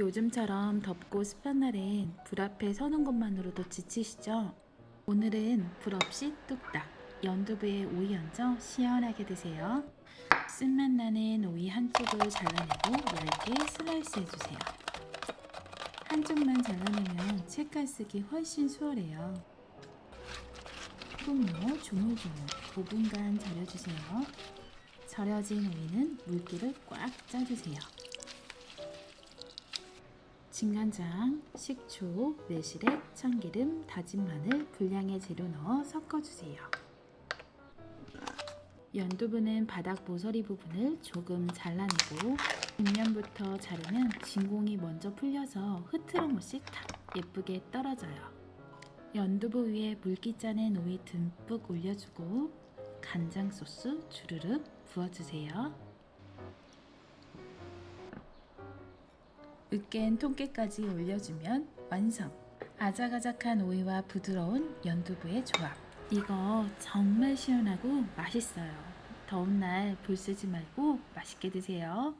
요즘처럼 덥고 습한 날엔 불 앞에 서는 것만으로도 지치시죠? 오늘은 불 없이 뚝딱 연두부에 오이 얹어 시원하게 드세요. 쓴맛 나는 오이 한쪽을 잘라내고 얇게 슬라이스 해주세요. 한쪽만 잘라내면 책갈 쓰기 훨씬 수월해요. 분모 조물조물 5분간 절여주세요. 절여진 오이는 물기를 꽉 짜주세요. 진간장, 식초, 매실액, 참기름, 다진 마늘, 분량의 재료 넣어 섞어주세요. 연두부는 바닥 모서리 부분을 조금 잘라내고 뒷면부터 자르면 진공이 먼저 풀려서 없이 탁 예쁘게 떨어져요. 연두부 위에 물기 짜낸 오이 듬뿍 올려주고 간장 소스 주르륵 부어주세요. 으깬 통깨까지 올려주면 완성! 아작아작한 오이와 부드러운 연두부의 조합. 이거 정말 시원하고 맛있어요. 더운 날 불 쓰지 말고 맛있게 드세요.